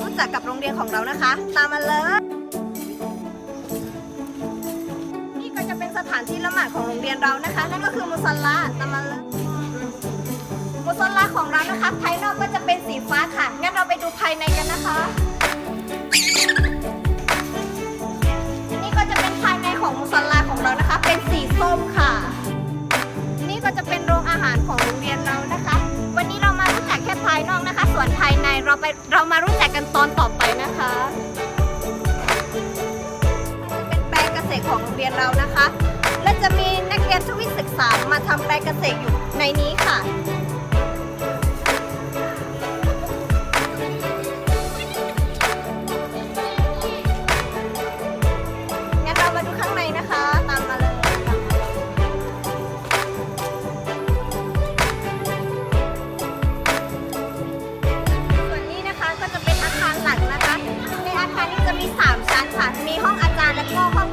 รู้จักกับโรงเรียนของเรานะคะ ตามมาเลย นี่ก็จะเป็นสถานที่ละหมาดของโรงเรียนเรานะคะ นั่นก็คือมุสลาตามมาเลยมุสลาของเรานะคะ ภายนอกก็จะเป็นสีฟ้าค่ะ งั้นเราไปดูภายในกันนะคะนี่ก็จะเป็นภายในของมุสลาของเรานะคะ เป็นสีส้มค่ะ นี่ก็จะเป็นโรงอาหารของโรงเรียนเรานะคะ วันนี้เรามารู้จักแค่ภายนอกนะคะ ส่วนภายในเราไปเรามารู้ กันตอนต่อไปนะคะ เป็นแปลงเกษตรของโรงเรียนเรานะคะ และจะมีนักเรียนทวิศึกษามาทำแปลงเกษตรอยู่ในนี้ค่ะงั้นเรามาดูข้างในนะคะ จะมี 3 ชั้นค่ะ มีห้องอาจารย์และก็ห้อง